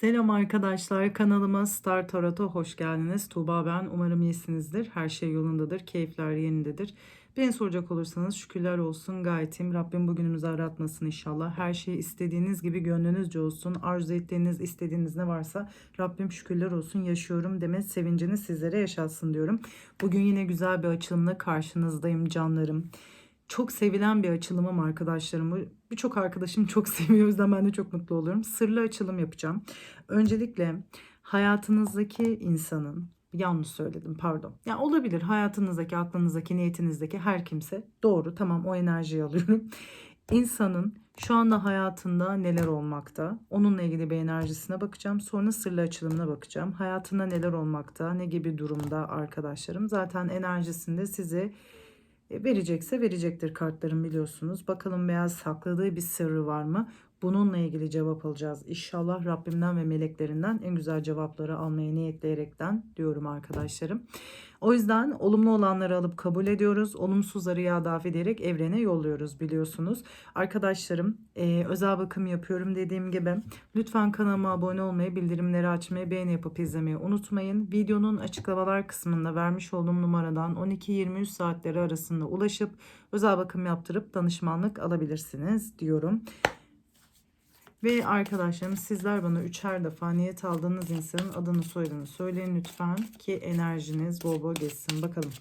Selam arkadaşlar kanalıma Star Tarot'a hoş geldiniz. Tuğba ben umarım iyisinizdir. Her şey yolundadır. Keyifler yerindedir. Beni soracak olursanız şükürler olsun gayet iyiyim. Rabbim bugünümüzü aratmasın inşallah. Her şey istediğiniz gibi gönlünüzce olsun. Arzu ettiğiniz istediğiniz ne varsa Rabbim şükürler olsun yaşıyorum deme sevincini sizlere yaşatsın diyorum. Bugün yine güzel bir açılımla karşınızdayım canlarım çok sevilen bir açılımım arkadaşlarım. Birçok arkadaşım çok seviyor. O yüzden ben de çok mutlu oluyorum. Sırlı açılım yapacağım. Öncelikle hayatınızdaki insanın yanlış söyledim pardon. Ya yani olabilir hayatınızdaki, aklınızdaki, niyetinizdeki her kimse doğru tamam o enerjiyi alıyorum. İnsanın şu anda hayatında neler olmakta? Onunla ilgili bir enerjisine bakacağım. Sonra sırlı açılımına bakacağım. Hayatında neler olmakta? Ne gibi durumda arkadaşlarım? Zaten enerjisinde size e, verecekse verecektir kartların biliyorsunuz. Bakalım veya sakladığı bir sırrı var mı? Bununla ilgili cevap alacağız. İnşallah Rabbimden ve meleklerinden en güzel cevapları almaya niyetleyerekten diyorum arkadaşlarım. O yüzden olumlu olanları alıp kabul ediyoruz. Olumsuzları ya daf ederek evrene yolluyoruz biliyorsunuz. Arkadaşlarım e, özel bakım yapıyorum dediğim gibi. Lütfen kanalıma abone olmayı, bildirimleri açmayı, beğeni yapıp izlemeyi unutmayın. Videonun açıklamalar kısmında vermiş olduğum numaradan 12-23 saatleri arasında ulaşıp özel bakım yaptırıp danışmanlık alabilirsiniz diyorum. Ve arkadaşlarım sizler bana üçer defa niyet aldığınız insanın adını soyadını söyleyin lütfen ki enerjiniz bol bol geçsin. Bakalım.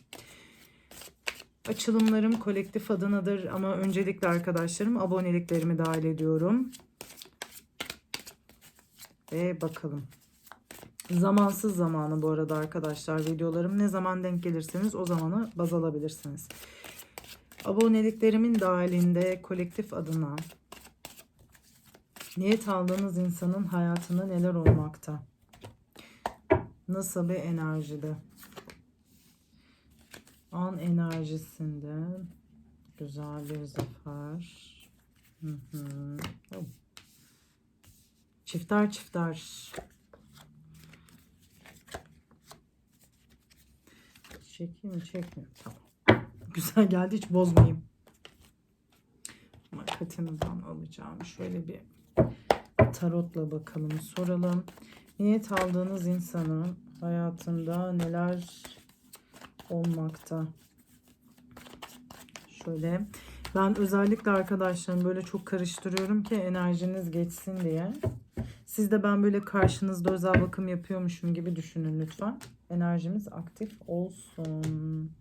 Açılımlarım kolektif adınadır ama öncelikle arkadaşlarım aboneliklerimi dahil ediyorum. Ve bakalım. Zamansız zamanı bu arada arkadaşlar videolarım. Ne zaman denk gelirseniz o zamanı baz alabilirsiniz. Aboneliklerimin dahilinde kolektif adına Niyet aldığınız insanın hayatında neler olmakta? Nasıl bir enerjide? An enerjisinde güzel bir zafer. Hı hı. Oh. Çifter çifter. Çekeyim mi çekmiyorum. Tamam. Güzel geldi hiç bozmayayım. Makatınızdan alacağım. Şöyle bir tarotla bakalım soralım. Niyet aldığınız insanın hayatında neler olmakta? Şöyle ben özellikle arkadaşlarım böyle çok karıştırıyorum ki enerjiniz geçsin diye. Siz de ben böyle karşınızda özel bakım yapıyormuşum gibi düşünün lütfen. Enerjimiz aktif olsun.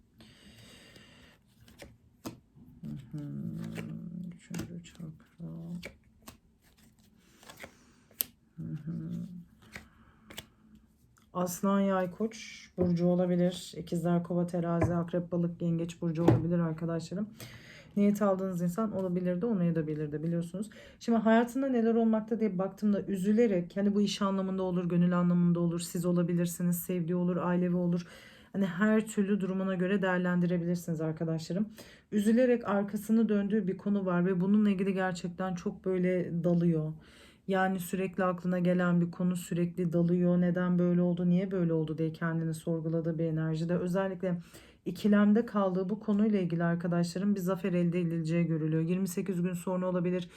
Üçüncü çakra. Aslan yay koç burcu olabilir. İkizler kova terazi akrep balık yengeç burcu olabilir arkadaşlarım. Niyet aldığınız insan olabilir de olmayabilir de biliyorsunuz. Şimdi hayatında neler olmakta diye baktığımda üzülerek hani bu iş anlamında olur, gönül anlamında olur, siz olabilirsiniz, sevdiği olur, ailevi olur. Hani her türlü durumuna göre değerlendirebilirsiniz arkadaşlarım. Üzülerek arkasını döndüğü bir konu var ve bununla ilgili gerçekten çok böyle dalıyor yani sürekli aklına gelen bir konu sürekli dalıyor. Neden böyle oldu, niye böyle oldu diye kendini sorguladığı bir enerjide. Özellikle ikilemde kaldığı bu konuyla ilgili arkadaşlarım bir zafer elde edileceği görülüyor. 28 gün sonra olabilir.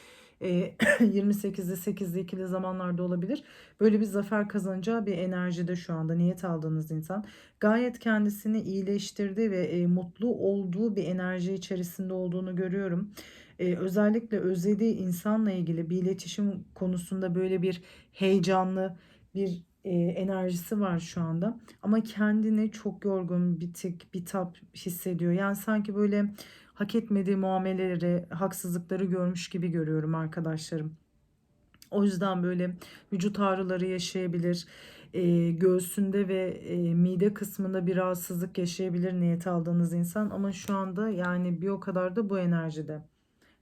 28'li 8'li ikili zamanlarda olabilir. Böyle bir zafer kazanacağı bir enerjide şu anda niyet aldığınız insan. Gayet kendisini iyileştirdi ve e, mutlu olduğu bir enerji içerisinde olduğunu görüyorum e, özellikle özlediği insanla ilgili bir iletişim konusunda böyle bir heyecanlı bir e, enerjisi var şu anda. Ama kendini çok yorgun, bitik, bitap hissediyor. Yani sanki böyle hak etmediği muameleleri, haksızlıkları görmüş gibi görüyorum arkadaşlarım. O yüzden böyle vücut ağrıları yaşayabilir. E, göğsünde ve e, mide kısmında bir rahatsızlık yaşayabilir niyet aldığınız insan. Ama şu anda yani bir o kadar da bu enerjide.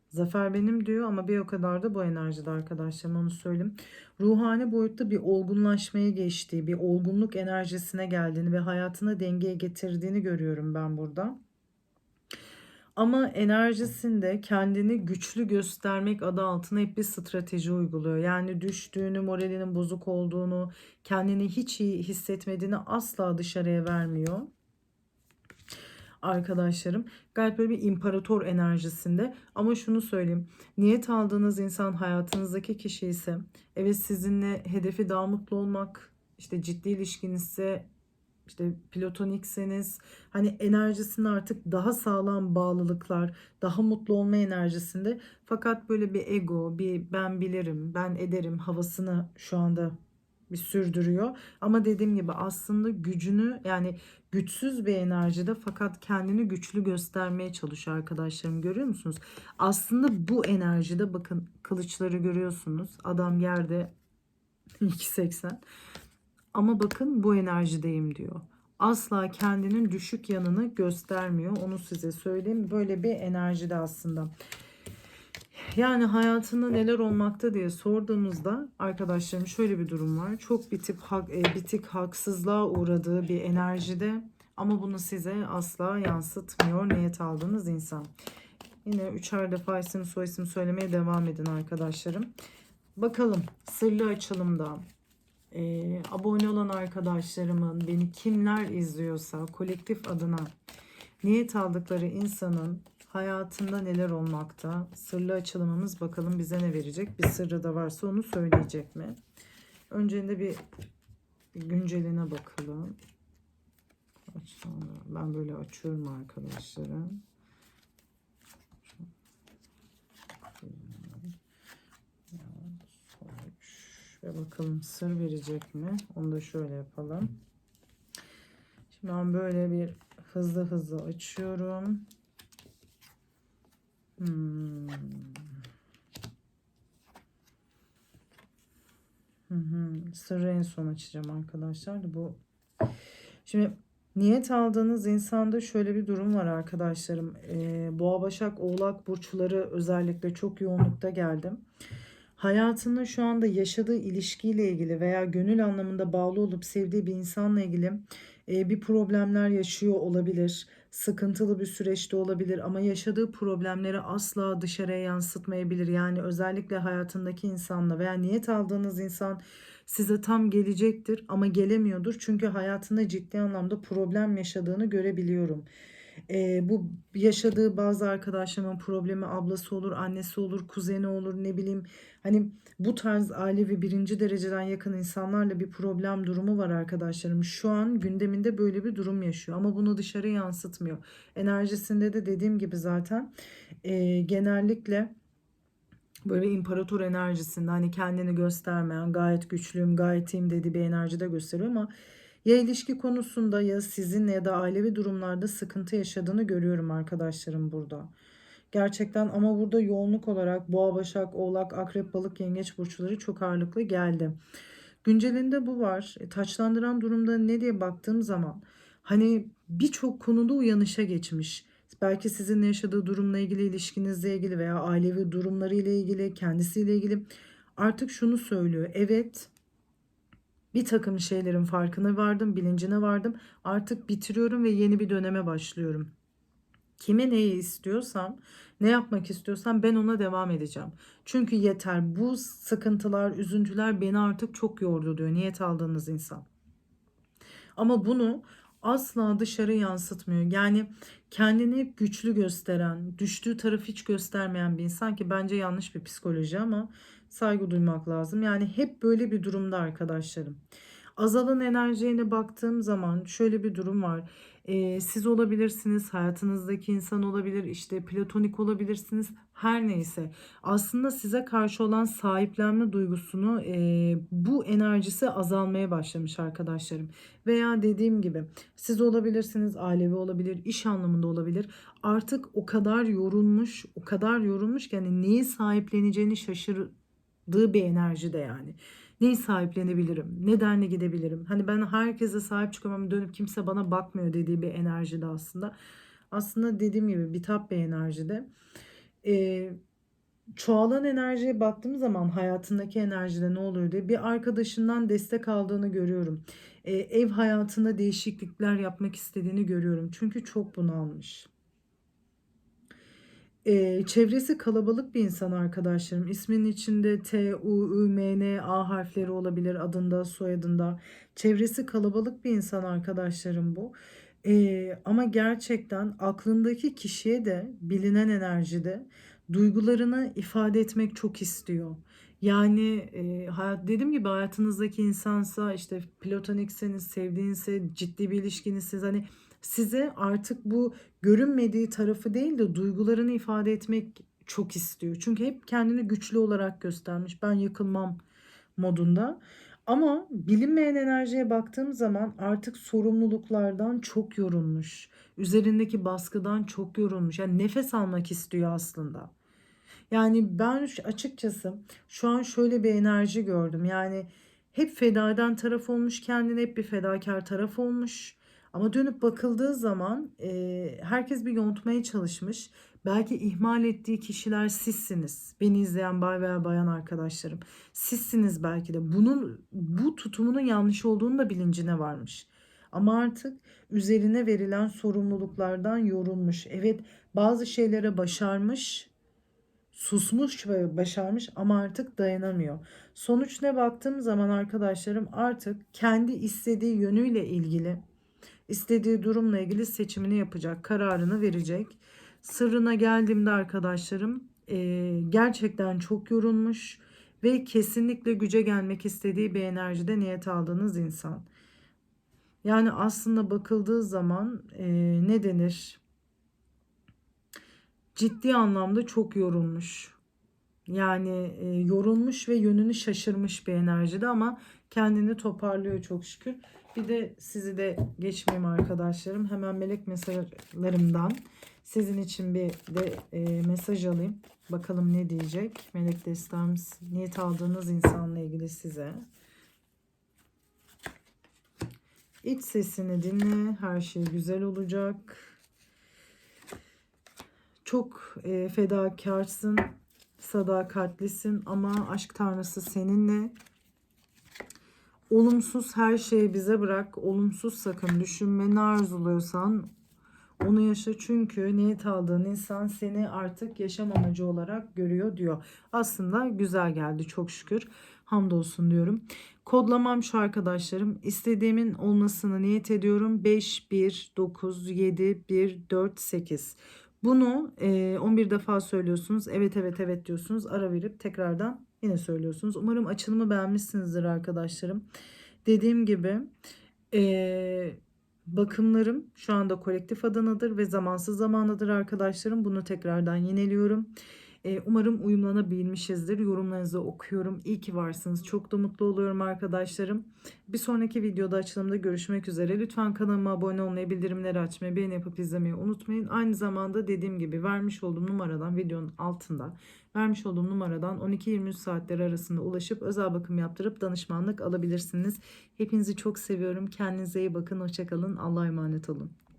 Zafer benim diyor ama bir o kadar da bu enerjide arkadaşlarım onu söyleyeyim. Ruhani boyutta bir olgunlaşmaya geçtiği, bir olgunluk enerjisine geldiğini ve hayatına dengeye getirdiğini görüyorum ben burada. Ama enerjisinde kendini güçlü göstermek adı altına hep bir strateji uyguluyor. Yani düştüğünü, moralinin bozuk olduğunu, kendini hiç iyi hissetmediğini asla dışarıya vermiyor. Arkadaşlarım. Gayet böyle bir imparator enerjisinde. Ama şunu söyleyeyim. Niyet aldığınız insan hayatınızdaki kişi ise evet sizinle hedefi daha mutlu olmak, işte ciddi ilişkinizse işte platonikseniz hani enerjisinde artık daha sağlam bağlılıklar, daha mutlu olma enerjisinde fakat böyle bir ego, bir ben bilirim, ben ederim havasını şu anda bir sürdürüyor. Ama dediğim gibi aslında gücünü yani güçsüz bir enerjide fakat kendini güçlü göstermeye çalışıyor arkadaşlarım görüyor musunuz? Aslında bu enerjide bakın kılıçları görüyorsunuz. Adam yerde 2.80 ama bakın bu enerjideyim diyor. Asla kendinin düşük yanını göstermiyor. Onu size söyleyeyim. Böyle bir enerjide aslında. Yani hayatında neler olmakta diye sorduğumuzda arkadaşlarım şöyle bir durum var. Çok bitip hak, e, bitik haksızlığa uğradığı bir enerjide ama bunu size asla yansıtmıyor niyet aldığınız insan. Yine üçer defa isim soy isim söylemeye devam edin arkadaşlarım. Bakalım sırlı açılımda e, abone olan arkadaşlarımın beni kimler izliyorsa kolektif adına niyet aldıkları insanın hayatında neler olmakta? Sırlı açılımımız bakalım bize ne verecek? Bir sırrı da varsa onu söyleyecek mi? Öncesinde bir, bir günceline bakalım. Ben böyle açıyorum arkadaşlarım. Ve bakalım sır verecek mi? Onu da şöyle yapalım. Şimdi ben böyle bir hızlı hızlı açıyorum. Hmm. Sırrı en son açacağım arkadaşlar. Bu şimdi niyet aldığınız insanda şöyle bir durum var arkadaşlarım. Ee, Boğa, Başak, Oğlak burçları özellikle çok yoğunlukta geldim. Hayatında şu anda yaşadığı ilişkiyle ilgili veya gönül anlamında bağlı olup sevdiği bir insanla ilgili e, bir problemler yaşıyor olabilir. Sıkıntılı bir süreçte olabilir ama yaşadığı problemleri asla dışarıya yansıtmayabilir. Yani özellikle hayatındaki insanla veya niyet aldığınız insan size tam gelecektir ama gelemiyordur. Çünkü hayatında ciddi anlamda problem yaşadığını görebiliyorum. E, bu yaşadığı bazı arkadaşlarımın problemi ablası olur, annesi olur, kuzeni olur ne bileyim. Hani bu tarz ailevi birinci dereceden yakın insanlarla bir problem durumu var arkadaşlarım. Şu an gündeminde böyle bir durum yaşıyor ama bunu dışarı yansıtmıyor. Enerjisinde de dediğim gibi zaten e, genellikle böyle imparator enerjisinde hani kendini göstermeyen gayet güçlüyüm gayet iyiyim dediği bir enerjide gösteriyor ama ya ilişki konusunda ya sizinle ya da ailevi durumlarda sıkıntı yaşadığını görüyorum arkadaşlarım burada. Gerçekten ama burada yoğunluk olarak boğa, başak, oğlak, akrep, balık, yengeç burçları çok ağırlıklı geldi. Güncelinde bu var. E, taçlandıran durumda ne diye baktığım zaman hani birçok konuda uyanışa geçmiş. Belki sizinle yaşadığı durumla ilgili, ilişkinizle ilgili veya ailevi durumlarıyla ilgili, kendisiyle ilgili artık şunu söylüyor. Evet bir takım şeylerin farkına vardım, bilincine vardım. Artık bitiriyorum ve yeni bir döneme başlıyorum. Kime neyi istiyorsam, ne yapmak istiyorsam ben ona devam edeceğim. Çünkü yeter bu sıkıntılar, üzüntüler beni artık çok yordu diyor niyet aldığınız insan. Ama bunu asla dışarı yansıtmıyor. Yani kendini güçlü gösteren, düştüğü tarafı hiç göstermeyen bir insan ki bence yanlış bir psikoloji ama saygı duymak lazım. Yani hep böyle bir durumda arkadaşlarım. Azalan enerjiye baktığım zaman şöyle bir durum var. Ee, siz olabilirsiniz, hayatınızdaki insan olabilir, işte platonik olabilirsiniz, her neyse. Aslında size karşı olan sahiplenme duygusunu e, bu enerjisi azalmaya başlamış arkadaşlarım. Veya dediğim gibi siz olabilirsiniz, ailevi olabilir, iş anlamında olabilir. Artık o kadar yorulmuş, o kadar yorulmuş ki hani neyi sahipleneceğini şaşırdığı bir enerjide yani. Neyi sahiplenebilirim? Nedenle gidebilirim? Hani ben herkese sahip çıkamam dönüp kimse bana bakmıyor dediği bir enerjide aslında. Aslında dediğim gibi bitap bir enerjide. Ee, çoğalan enerjiye baktığım zaman hayatındaki enerjide ne oluyor diye bir arkadaşından destek aldığını görüyorum. Ee, ev hayatında değişiklikler yapmak istediğini görüyorum. Çünkü çok bunalmış. Ee, çevresi kalabalık bir insan arkadaşlarım. İsminin içinde T, U, Ü, M, N, A harfleri olabilir adında, soyadında. Çevresi kalabalık bir insan arkadaşlarım bu. Ee, ama gerçekten aklındaki kişiye de bilinen enerjide duygularını ifade etmek çok istiyor. Yani e, hayat dediğim gibi hayatınızdaki insansa işte platonikseniz, sevdiğinse, ciddi bir ilişkinizseniz hani size artık bu görünmediği tarafı değil de duygularını ifade etmek çok istiyor. Çünkü hep kendini güçlü olarak göstermiş. Ben yıkılmam modunda. Ama bilinmeyen enerjiye baktığım zaman artık sorumluluklardan çok yorulmuş. Üzerindeki baskıdan çok yorulmuş. Yani nefes almak istiyor aslında. Yani ben açıkçası şu an şöyle bir enerji gördüm. Yani hep feda eden taraf olmuş kendine, hep bir fedakar taraf olmuş. Ama dönüp bakıldığı zaman e, herkes bir yontmaya çalışmış. Belki ihmal ettiği kişiler sizsiniz. Beni izleyen bay veya bayan arkadaşlarım. Sizsiniz belki de. Bunun bu tutumunun yanlış olduğunu da bilincine varmış. Ama artık üzerine verilen sorumluluklardan yorulmuş. Evet bazı şeylere başarmış susmuş ve başarmış ama artık dayanamıyor. Sonuç ne baktığım zaman arkadaşlarım artık kendi istediği yönüyle ilgili, istediği durumla ilgili seçimini yapacak, kararını verecek. Sırrına geldiğimde arkadaşlarım eee, gerçekten çok yorulmuş ve kesinlikle güce gelmek istediği bir enerjide niyet aldığınız insan. Yani aslında bakıldığı zaman eee, ne denir? Ciddi anlamda çok yorulmuş. Yani e, yorulmuş ve yönünü şaşırmış bir enerjide ama kendini toparlıyor çok şükür. Bir de sizi de geçmeyeyim arkadaşlarım. Hemen melek mesajlarımdan sizin için bir de e, mesaj alayım. Bakalım ne diyecek. Melek destemiz niyet aldığınız insanla ilgili size. İç sesini dinle. Her şey güzel olacak. Çok e, fedakarsın, sadakatlisin ama aşk tanrısı seninle. Olumsuz her şeyi bize bırak. Olumsuz sakın düşünme. Ne arzuluyorsan onu yaşa çünkü niyet aldığın insan seni artık yaşam amacı olarak görüyor diyor. Aslında güzel geldi çok şükür. Hamdolsun diyorum. Kodlamam şu arkadaşlarım. İstediğimin olmasını niyet ediyorum. 5, 1, 9, 7, 1, 4, 8. Bunu e, 11 defa söylüyorsunuz. Evet evet evet diyorsunuz. Ara verip tekrardan yine söylüyorsunuz. Umarım açılımı beğenmişsinizdir arkadaşlarım. Dediğim gibi e, bakımlarım şu anda kolektif adanadır ve zamansız zamanıdır arkadaşlarım. Bunu tekrardan yineliyorum. E, umarım uyumlanabilmişizdir. Yorumlarınızı okuyorum. İyi ki varsınız. Çok da mutlu oluyorum arkadaşlarım. Bir sonraki videoda açılımda görüşmek üzere. Lütfen kanalıma abone olmayı, bildirimleri açmayı, beğeni yapıp izlemeyi unutmayın. Aynı zamanda dediğim gibi vermiş olduğum numaradan videonun altında vermiş olduğum numaradan 12-23 saatleri arasında ulaşıp özel bakım yaptırıp danışmanlık alabilirsiniz. Hepinizi çok seviyorum. Kendinize iyi bakın. Hoşçakalın. Allah'a emanet olun.